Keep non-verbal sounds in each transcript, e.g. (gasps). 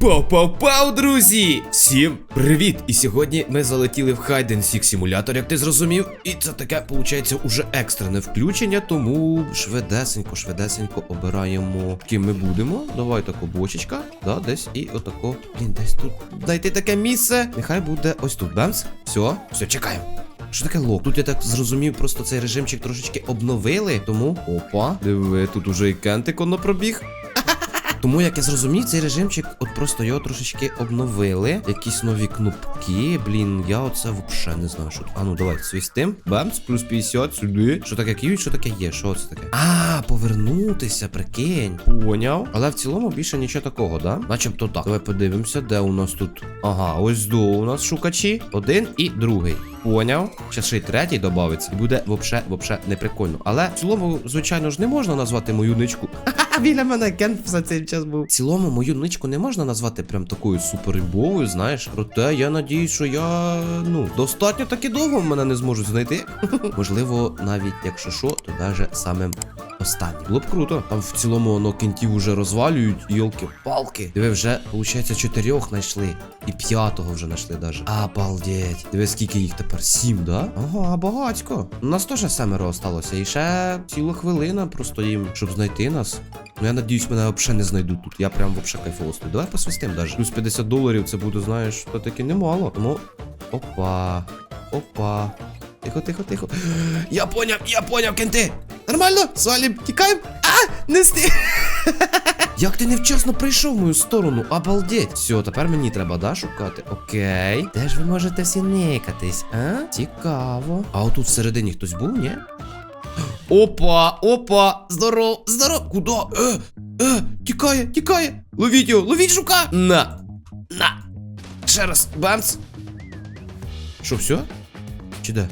Пау-пау-пау, друзі! Всім привіт! І сьогодні ми залетіли в and Seek симулятор, як ти зрозумів. І це таке, виходить, уже екстрене включення, тому швидесенько, швидесенько обираємо, ким ми будемо. Давай тако бочечка, да, десь і отако. Блін, десь тут знайти таке місце. Нехай буде ось тут. Бемс. Все, все, чекаємо. Що таке лок? Тут я так зрозумів, просто цей режимчик трошечки обновили. Тому. Опа, диви, тут уже і кентик воно пробіг. Тому, як я зрозумів, цей режимчик, от просто його трошечки обновили. Якісь нові кнопки. Блін, я оце взагалі не знаю, що. А ну давай, свистим. Бамс, плюс 50 сюди. Що таке киють, що таке є? Що це таке? А, повернутися, прикинь. Поняв. Але в цілому більше нічого такого, да? Начебто так. Давай подивимося, де у нас тут. Ага, ось до у нас шукачі. Один і другий. Поняв. Ще ще й третій додається. І буде вообще, вообще неприкольно. Але в цілому, звичайно ж, не можна назвати мою ничку. (laughs) Біля мене Кен за цей час був. В цілому, мою ничку не можна назвати прям такою суперімбовою, знаєш. Проте я надіюсь, що я ну достатньо таки довго мене не зможуть знайти. (laughs) Можливо, навіть якщо що, то даже самим останнім. Було б круто. Там в цілому воно кінтів уже розвалюють. Йолки-палки. Диви, вже, виходить, чотирьох знайшли. І п'ятого вже знайшли даже. Обалдеть. Диви, скільки їх тепер? Сім, да? Ага, багатько. У нас теж семеро осталося. І ще ціла хвилина просто їм, щоб знайти нас. Ну я надіюсь, мене взагалі не знайдуть тут. Я прям вообще кайфово стою. Давай посвистим даже. Плюс 50 доларів це буде, знаєш, то таки немало. Тому. Опа. Опа. Тихо, тихо, тихо. (gasps) Я поняв, я поняв, кенти. Нормально? Свалім, тікаємо. А, не сти. (laughs) Як ти невчасно прийшов в мою сторону, обалдеть. Все, тепер мені треба, да, шукати. Окей. Де ж ви можете сіникатись, а? Цікаво. А отут всередині хтось був, ні? Опа, опа, здоров, здоров. Куда? Е, е, тікає, тікає. Ловіть його, ловіть жука. На. На. Ще раз, бамс. Що, все? Чи де?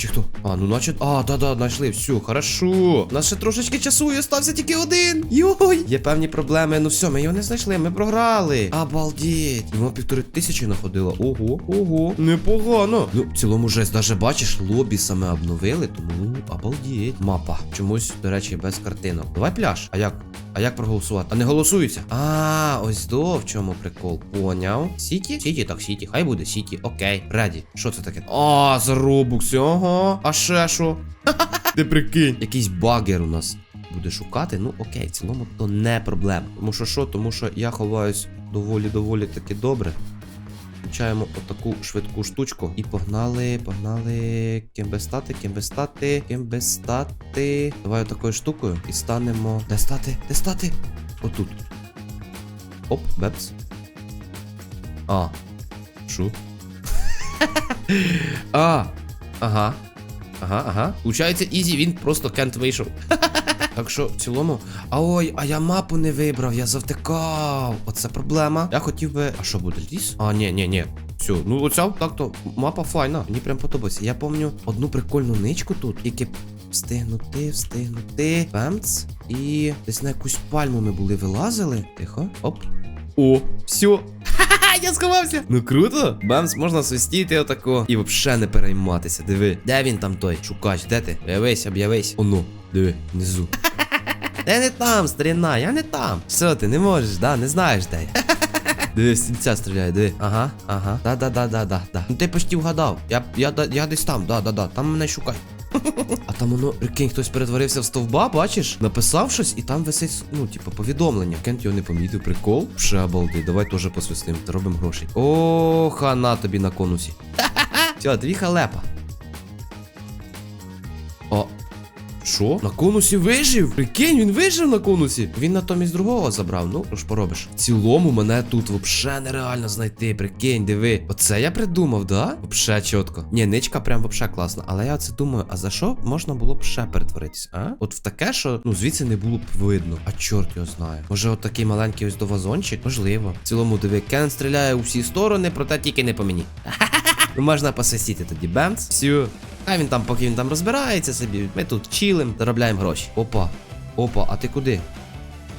Чи хто? А, ну наче. А, да-да, знайшли, все, хорошо. Нас ще трошечки часу і остався тільки один. Йой. Є певні проблеми. Ну все, ми його не знайшли, ми програли. Обалдеть. Йому півтори тисячі находило. Ого, ого. Непогано. Ну, в цілому жесть, даже бачиш, лобі саме обновили, тому обалдеть. Мапа. Чомусь, до речі, без картинок. Давай пляж. А як? А як проголосувати? А не голосується. А, ось до в чому прикол. Поняв. Сіті? Сіті, так, сіті. Хай буде сіті. Окей. Реді. Що це таке? А, заробукс. Ого. А ще що? (laughs) Ти прикинь. Якийсь багер у нас буде шукати. Ну окей, в цілому то не проблема. Тому що що? Тому що я ховаюсь доволі-доволі таки добре. Включаємо отаку швидку штучку. І погнали, погнали. Ким би стати, ким би стати, ким би стати. Давай отакою штукою і станемо. Де стати? Де стати? Отут. Оп, бепс. А. Шу. (laughs) а. Ага. Ага, ага. Получається, Ізі, він просто кент вийшов. (laughs) Так що в цілому. А ой, а я мапу не вибрав, я завтикав. Оце проблема. Я хотів би. А що буде ліс? А, ні, ні, ні. Все, ну оця так-то мапа файна. Мені прям подобається. Я пам'ятаю одну прикольну ничку тут, тільки встигнути, встигнути. Бемц. І десь на якусь пальму ми були вилазили. Тихо. Оп. О, все. Ха-ха, я сховався. Ну круто. Бамс, можна свистіти отако. І взагалі не перейматися. Диви. Де він там той? Шукач, де ти? Об'явись, об'явись. Оно, диви, внизу. (laughs) Я не там, старіна, я не там. Що ти не можеш, да? Не знаєш де. (laughs) Диви, стільця стріляє, диви. Ага, ага. Да-да-да-да-да. да. Ну ти почти вгадав. Я, я, я, я десь там, да-да-да. Там мене шукай. А там воно, прикинь, хтось перетворився в стовба, бачиш? Написав щось, і там висить, ну, типу, повідомлення. Кент його не помітив, прикол. Ще обалди, давай теж посвистим, заробимо грошей. О, хана тобі на конусі. (laughs) Все, дві халепа. Що? На конусі вижив? Прикинь, він вижив на конусі. Він натомість другого забрав. Ну, що ж поробиш. В цілому мене тут вообще нереально знайти. Прикинь, диви. Оце я придумав, да? Вообще чітко. Ні, ничка прям вообще класна. Але я оце думаю, а за що можна було б ще перетворитись, а? От в таке, що ну звідси не було б видно. А чорт його знає. Може, от такий маленький ось довазончик? Можливо. В цілому, диви, Кен стріляє у всі сторони, проте тільки не по мені. (laughs) Ну, можна посвистіти тоді бемц. Все. А він там, поки він там розбирається собі, ми тут чилим, заробляємо гроші. Опа. Опа, а ти куди?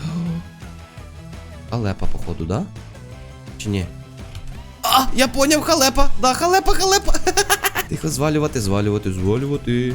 (gasps) Халепа, походу, да? Чи ні? А, я поняв, халепа! Да, халепа, халепа! (laughs) Тихо, звалювати, звалювати, звалювати.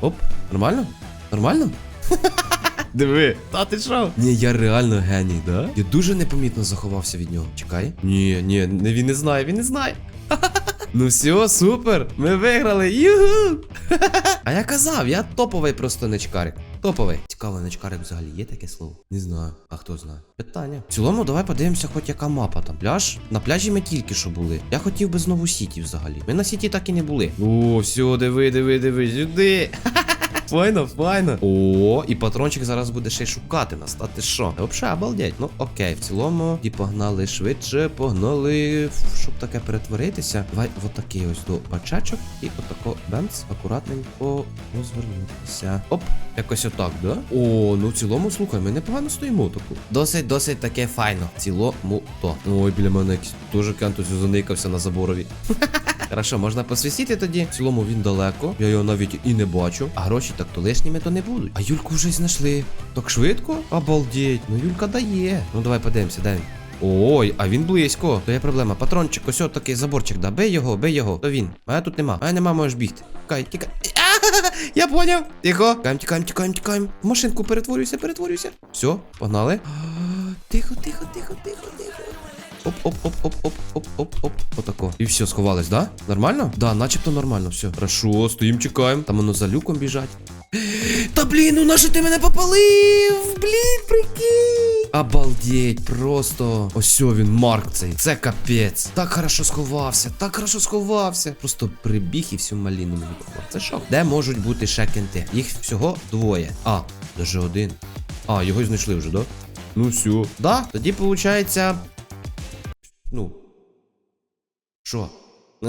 Оп, нормально? Нормально? (laughs) Диви, та ти що? Ні, я реально геній, да? Я дуже непомітно заховався від нього. Чекай. Ні, ні, не, він не знає, він не знає. (laughs) Ну все, супер! Ми виграли! Югу! (laughs) А я казав, я топовий просто нечкарик. Топовий. Цікаво, нечкарик взагалі є таке слово? Не знаю. А хто знає? Питання. В цілому, давай подивимося, хоч яка мапа там. Пляж? На пляжі ми тільки що були. Я хотів би знову Сіті взагалі. Ми на Сіті так і не були. О, все, диви, диви, диви, сюди. (laughs) Файно, файно. О, і патрончик зараз буде ще й шукати нас. Та ти що? Взагалі, обалдеть. Ну окей, в цілому, і погнали швидше, погнали, щоб таке перетворитися. Давай отакий ось до бачачок і отако бемц, акуратненько розвернутися. Оп, якось отак, да? О, ну в цілому, слухай, ми непогано стоїмо таку. Досить, досить таке файно. В цілому то. Ой, біля мене якийсь теж кентус заникався на заборові. (laughs) Хорошо, можна посвістити тоді. В цілому він далеко. Я його навіть і не бачу. А гроші так то лишніми то не будуть. А Юльку вже знайшли. Так швидко? Обалдеть. Ну Юлька дає. Ну давай подивимося, він. Ой, а він близько. То є проблема. Патрончик, ось такий заборчик, да. Бей його, бей його. То він. А я тут нема. А я нема, можеш бігти. Тікай, тікай. (laughs) Я поняв. Тихо. Тікаємо, тікаємо, тікаємо, тікаємо. В машинку перетворюйся, перетворюйся. Все, погнали. (gasps) Тихо, тихо, тихо, тихо, тихо. Оп, оп, оп, оп, оп, оп, оп, оп. Отако. І все, сховались, да? Нормально? Да, начебто нормально, все. Хорошо, стоїм, чекаємо. Там воно за люком біжать. (gasps) Та блін, ну нащо ти мене попалив? Блін, прикинь. Обалдеть, просто. Ось він, Марк цей. Це капець. Так хорошо сховався, так хорошо сховався. Просто прибіг і всю маліну мені попав. Це шок. Де можуть бути ще кенти? Їх всього двоє. А, даже один. А, його знайшли вже, да? Ну все. Да, тоді виходить. Ну. Що? (laughs)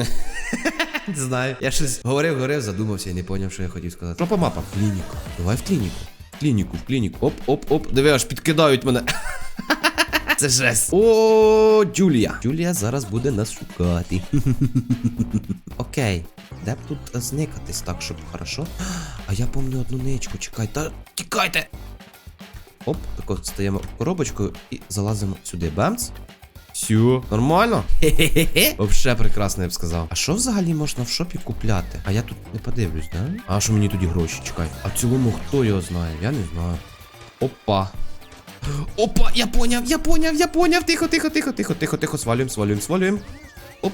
Не знаю. Я щось говорив, говорив, задумався і не поняв, що я хотів сказати. Що по мапам? Клініку. Давай в клініку. В клініку, в клініку. Оп, оп, оп. Диви, аж підкидають мене. (laughs) Це жесть. О, Джулія. Джулія зараз буде нас шукати. (laughs) Окей. Де б тут зникатись так, щоб хорошо? (gasps) А я помню одну ничку, чекай. Та тікайте. Оп, так от стаємо в коробочку і залазимо сюди. Бамц. Все, нормально? Хе-хе-хе. Вообще прекрасно, я б сказав. А що взагалі можна в шопі купляти? А я тут не подивлюсь, да? А що мені тоді гроші? Чекай. А в цілому хто його знає? Я не знаю. Опа. Опа, я поняв, я поняв, я поняв. Тихо, тихо, тихо, тихо, тихо, тихо. Свалюємо, свалюємо, свалюємо. Оп.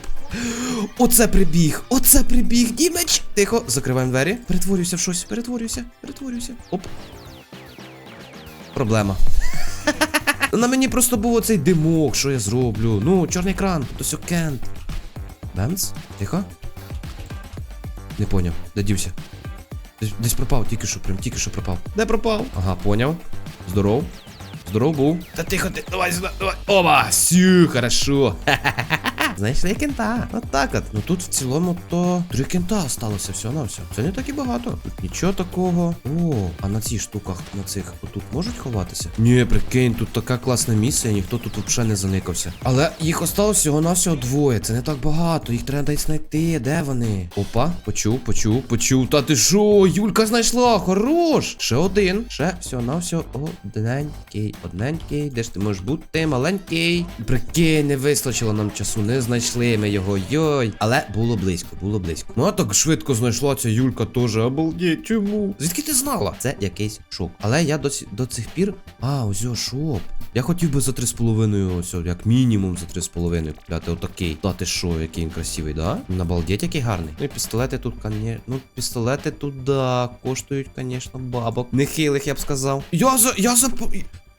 Оце прибіг, оце прибіг, Дімеч. Тихо, закриваємо двері. Перетворюйся в щось, перетворюйся, перетворюйся. Оп. Проблема. На мені просто був оцей димок, що я зроблю. Ну, чорний кран, то сюкент. кент. Бемц? Тихо. Не поняв, де дівся? Десь, десь пропав, тільки що, прям тільки що пропав. Де пропав? Ага, поняв. Здоров. Здоров був. Та тихо, ти, давай сюди, давай. Оба! Сю, хорошо. (laughs) Знайшли кента. От так от. Ну тут в цілому то три кента осталося все на все. Це не так і багато. Тут нічого такого. О, а на цих штуках, на цих отут можуть ховатися? Ні, прикинь, тут така класна місія, ніхто тут взагалі не заникався. Але їх осталось всього на всього двоє. Це не так багато. Їх треба десь знайти. Де вони? Опа, почув, почув, почув. Та ти що? Юлька знайшла, хорош! Ще один. Ще всього на всього одненький, одненький. Де ж ти можеш бути? Маленький. Прикинь, не вистачило нам часу, не знайшли ми його. Йой. Але було близько, було близько. Ну а так швидко знайшла ця Юлька теж. Обалдеть, чому? Звідки ти знала? Це якийсь шок. Але я до, до цих пір. А, ось його шоп. Я хотів би за 3,5, ось, як мінімум за 3,5 купляти отакий. Та ти що, який він красивий, да? Набалдеть, який гарний. Ну і пістолети тут, конечно. Ну, пістолети тут, да, коштують, конечно, бабок. Нехилих, я б сказав. Я за. Я за.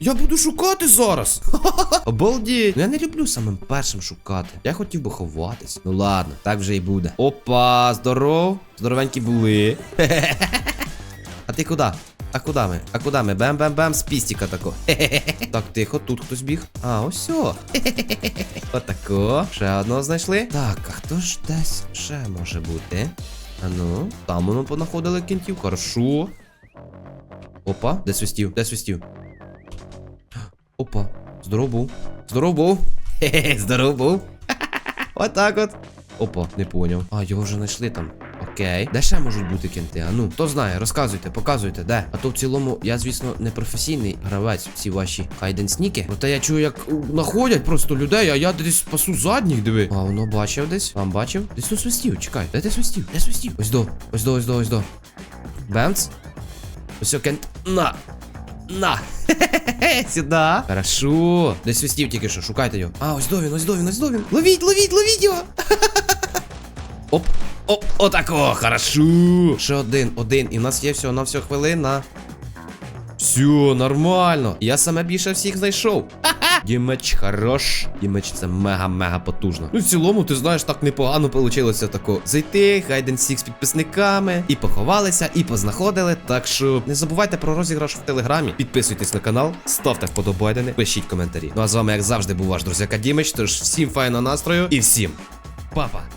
Я буду шукати зараз. (laughs) Обалдіть. Ну я не люблю самим першим шукати. Я хотів би ховатись. Ну ладно, так вже і буде. Опа, здоров. Здоровенькі були. (laughs) А ти куди? А куди ми? А куди ми? Бем-бем-бем з пістіка тако. (laughs) Так, тихо, тут хтось біг. А, ось. Отако. Ще одного знайшли. Так, а хто ж десь ще може бути? А ну, там воно понаходили кінтів. Хорошо. Опа, де свистів? Де свистів? Здоров був. Здоров був. Хе-хе, здоров був. (laughs) Отак от. Опа, не поняв. А, його вже знайшли там. Окей. Де ще можуть бути кенти? А ну, хто знає, розказуйте, показуйте, де. А то в цілому, я, звісно, не професійний гравець в ці ваші хайден-сніки. Проте я чую, як у, знаходять просто людей, а я десь спасу задніх, диви. А, воно бачив десь. Вам бачив? Десь тут свистів, чекай. Де ти свистів? Де свистів? Ось до, ось до, ось до, ось до. Бемц. Ось о. На. На! (laughs) Сюди. Хорошо. Десь свистів тільки що, шукайте його. А, ось довін, ось довін, ось довін. Ловіть, ловіть, ловіть його. (laughs) Оп, оп, отако, хорошо. Ще один, один. І в нас є всього на всього хвилина. Все, нормально. Я саме більше всіх знайшов. Ха-ха! Дімеч хорош. Дімеч це мега-мега потужно. Ну, в цілому, ти знаєш, так непогано вийшло тако. Зайти, Хайден Сік з підписниками, і поховалися, і познаходили. Так що не забувайте про розіграш в телеграмі. Підписуйтесь на канал, ставте вподобайдени, пишіть коментарі. Ну а з вами, як завжди, був ваш друзяка Дімеч. Тож всім файного настрою і всім па-па.